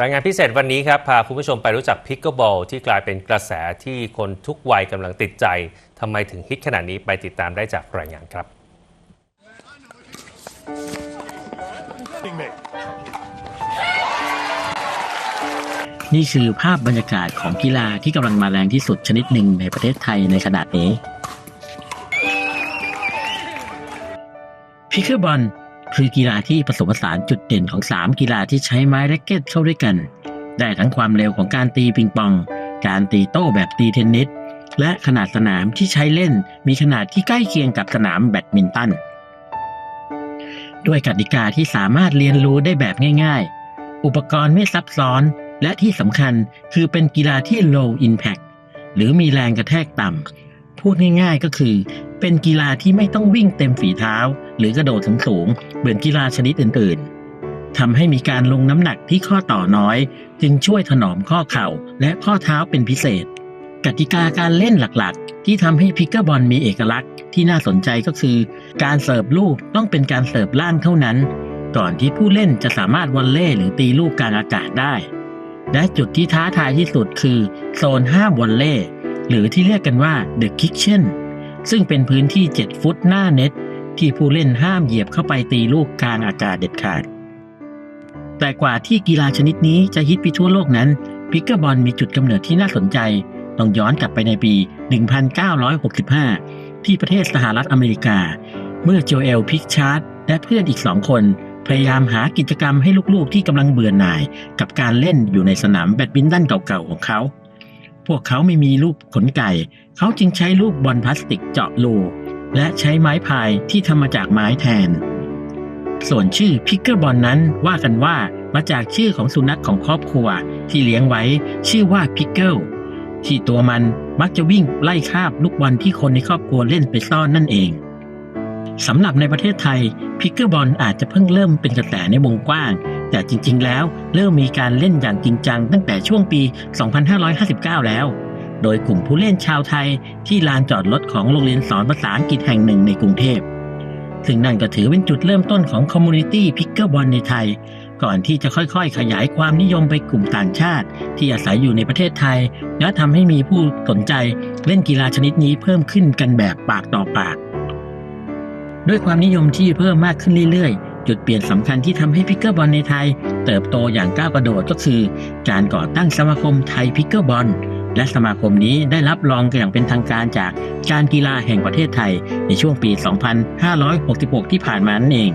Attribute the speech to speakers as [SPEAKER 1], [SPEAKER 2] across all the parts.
[SPEAKER 1] รายงานพิเศษวันนี้ครับ พาคุณผู้ชมไปรู้จักพิกเกิลบอลที่กลายเป็นกระแสที่คนทุกวัยกำลังติดใจทำไมถึงฮิตขนาดนี้ไปติดตามได้จากรายงานครับ
[SPEAKER 2] นี่คือภาพบรรยากาศของกีฬาที่กำลังมาแรงที่สุดชนิดหนึ่งในประเทศไทยในขณะนี้พิกเกอร์บอล คือกีฬาที่ผสมผสานจุดเด่นของ 3 กีฬาที่ใช้ไม้แร็กเก็ตเข้าด้วยกัน ได้ทั้งความเร็วของการตีปิงปอง การตีโต้แบบตีเทนนิส และขนาดสนามที่ใช้เล่นมีขนาดที่ใกล้เคียงกับสนามแบดมินตัน ด้วยกติกาที่สามารถเรียนรู้ได้แบบง่าย ๆ อุปกรณ์ไม่ซับซ้อน และที่สำคัญคือเป็นกีฬาที่ low impact หรือมีแรงกระแทกต่ำพูดง่ายๆก็คือ เป็นกีฬาที่ไม่ต้องวิ่งเต็มฝีเท้า หรือกระโดดถึงสูงเหมือนกีฬาชนิดอื่นๆทำให้มีการลงน้ำหนักที่ข้อต่อน้อย จึงช่วยถนอมข้อเข่าและข้อเท้าเป็นพิเศษ กติกาการเล่นหลักๆ ที่ทำให้พิกเกอร์บอลมีเอกลักษณ์ที่น่าสนใจก็คือ การเสิร์ฟลูกต้องเป็นการเสิร์ฟล่างเท่านั้น ก่อนที่ผู้เล่นจะสามารถวอลเล่หรือตีลูกกลางอากาศได้ และจุดที่ท้าทายที่สุดคือโซนห้ามวอลเล่หรือที่เรียกกันว่า The Kitchen ซึ่งเป็นพื้นที่ 7 ฟุตหน้าเน็ต ที่ผู้เล่นห้ามเหยียบเข้าไปตีลูกกลางอากาศเด็ดขาด แต่กว่าที่กีฬาชนิดนี้จะฮิตไปทั่วโลกนั้นพิกเกอร์บอลมีจุดกำเนิดที่น่าสนใจ ต้องย้อนกลับไปในปี 1965 ที่ประเทศสหรัฐอเมริกา เมื่อโจเอลพิกชาร์ดและเพื่อนอีกสองคน พยายามหากิจกรรมให้ลูกๆที่กำลังเบื่อหน่าย กับการเล่นอยู่ในสนามแบดมินตันเก่าๆของเขา พวกเขาไม่มีลูกขนไก่ เขาจึงใช้ลูกบอลพลาสติกเจาะรู และใช้ไม้พายที่ทำมาจากไม้แทน ส่วนชื่อพิกเกอร์บอลนั้นว่ากันว่ามาจากชื่อของสุนัขของครอบครัวที่เลี้ยงไว้ชื่อว่าพิกเกิลที่ตัวมันมักจะวิ่งไล่คาบลูกบอลที่คนในครอบครัวเล่นไปซ่อนนั่นเองสำหรับในประเทศไทยพิกเกอร์บอลอาจจะเพิ่งเริ่มเป็นกระแสในวงกว้าง แต่จริง ๆ แล้วเริ่มมีการเล่นอย่างจริงจังตั้งแต่ช่วงปี 2559 แล้ว โดยกลุ่มผู้เล่นชาวไทยที่ลานจอดรถของโรงเรียนสอนภาษาอังกฤษแห่งหนึ่งในกรุงเทพ ซึ่งนั่นก็ถือเป็นจุดเริ่มต้นของคอมมูนิตี้พิกเกอร์บอลในไทย ก่อนที่จะค่อยๆ ขยายความนิยมไปกลุ่มต่างชาติ ที่อาศัยอยู่ในประเทศไทย และทำให้มีผู้สนใจเล่นกีฬาชนิดนี้เพิ่มขึ้นกันแบบปากต่อปาก ด้วยความนิยมที่เพิ่มมากขึ้นเรื่อยๆจุดเปลี่ยนสำคัญที่ทำให้พิกเกอร์บอลในไทย เติบโตอย่างก้าวกระโดดก็คือ การก่อตั้งสมาคมไทยพิกเกอร์บอล และสมาคมนี้ได้รับรองอย่างเป็นทางการจากการกีฬาแห่งประเทศไทยในช่วงปี 2566 ที่ผ่านมานั่นเอง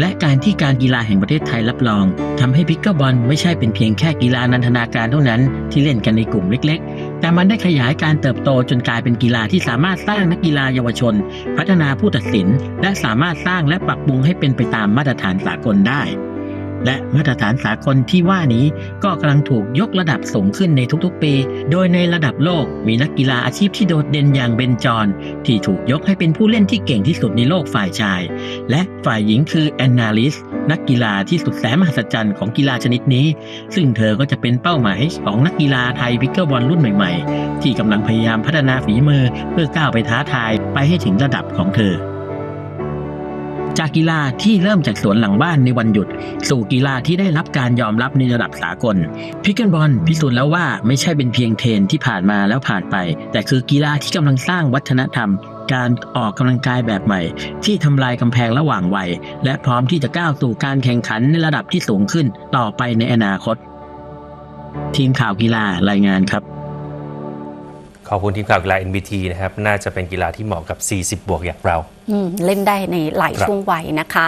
[SPEAKER 2] และการที่การกีฬาแห่งประเทศไทยรับรองทำให้พิกเกอร์บอลไม่ใช่เป็นเพียงแค่กีฬานันทนาการเท่านั้นที่เล่นกันในกลุ่มเล็ก ๆ แต่มันได้ขยายการเติบโตจนกลายเป็นกีฬาที่สามารถสร้างนักกีฬาเยาวชน พัฒนาผู้ตัดสิน และสามารถสร้างและปรับปรุงให้เป็นไปตามมาตรฐานสากลได้ และมาตรฐานสากลที่ว่านี้ก็กำลังถูกยกระดับสูงขึ้นในทุกๆปี โดยในระดับโลกมีนักกีฬาอาชีพที่โดดเด่นอย่างเบนจอนที่ถูกยกให้เป็นผู้เล่นที่เก่งที่สุดในโลกฝ่ายชาย และฝ่ายหญิงคือแอนนาลิสนักกีฬาที่สุดแสนมหัศจรรย์ของกีฬาชนิดนี้ ซึ่งเธอก็จะเป็นเป้าหมายของนักกีฬาไทยพิกเกิลบอลรุ่นใหม่ๆ ที่กำลังพยายามพัฒนาฝีมือเพื่อก้าวไปท้าทายไปให้ถึงระดับของเธอ จากกีฬาที่เริ่มจากสวนหลังบ้านในวันหยุด สู่กีฬาที่ได้รับการยอมรับในระดับสากลพิกเกิลบอลพิสูจน์แล้วว่าไม่ใช่เป็นเพียงเทรนที่ผ่านมาแล้วผ่านไป แต่คือกีฬาที่กำลังสร้างวัฒนธรรม การออกกำลังกายแบบใหม่ ที่ทำลายกำแพงระหว่างวัย และพร้อมที่จะก้าวสู่การแข่งขันในระดับที่สูงขึ้นต่อไปในอนาคต ทีมข่าวกีฬารายงานครับ
[SPEAKER 1] ขอบคุณทีมข่าวกีฬา NBT นะครับ น่าจะเป็นกีฬาที่เหมาะกับ 40 บวกอย่างเรา
[SPEAKER 3] อืมเล่นได้ในหลาย
[SPEAKER 1] ครับ
[SPEAKER 3] ช่วงวัยนะคะ